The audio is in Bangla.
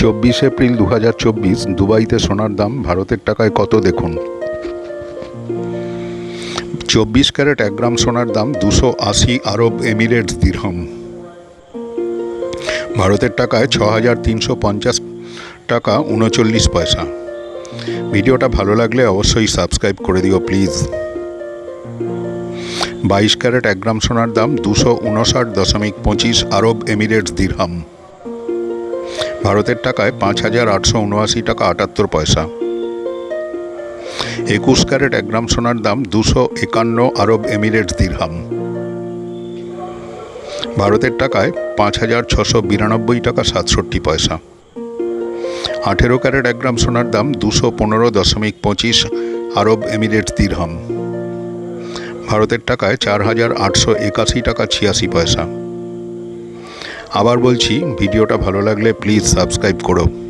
চব্বিশ এপ্রিল দু হাজার চব্বিশ দুবাইতে সোনার দাম ভারতের টাকায় কত দেখুন? চব্বিশ ক্যারেট এক গ্রাম সোনার দাম দুশো আশি আরব এমিরেটস দিরহম। ভারতের টাকায় ছ হাজার তিনশো পঞ্চাশ টাকা উনচল্লিশ পয়সা। ভিডিওটা ভালো লাগলে অবশ্যই সাবস্ক্রাইব করে দিও, প্লিজ। বাইশ ক্যারেট এক গ্রাম সোনার দাম দুশো উনষাট দশমিক পঁচিশ আরব এমিরেটস দিরহাম। ভারতের টাকায় পাঁচ হাজার আটশো উনআশি টাকা আটাত্তর পয়সা। একুশ ক্যারেট এক গ্রাম সোনার দাম দুশো একান্ন আরব এমিরেটস দিরহাম। ভারতের টাকায় পাঁচ হাজার ছশো বিরানব্বই টাকা সাতষট্টি পয়সা। আঠেরো ক্যারেট এক গ্রাম সোনার দাম দুশো পনেরো দশমিক পঁচিশ আরব এমিরেটস দিরহাম। ভারতের টাকায় চার হাজার আটশো একাশি টাকা ছিয়াশি পয়সা। আবার বলছি ভিডিওটা ভালো লাগলে প্লিজ সাবস্ক্রাইব করো।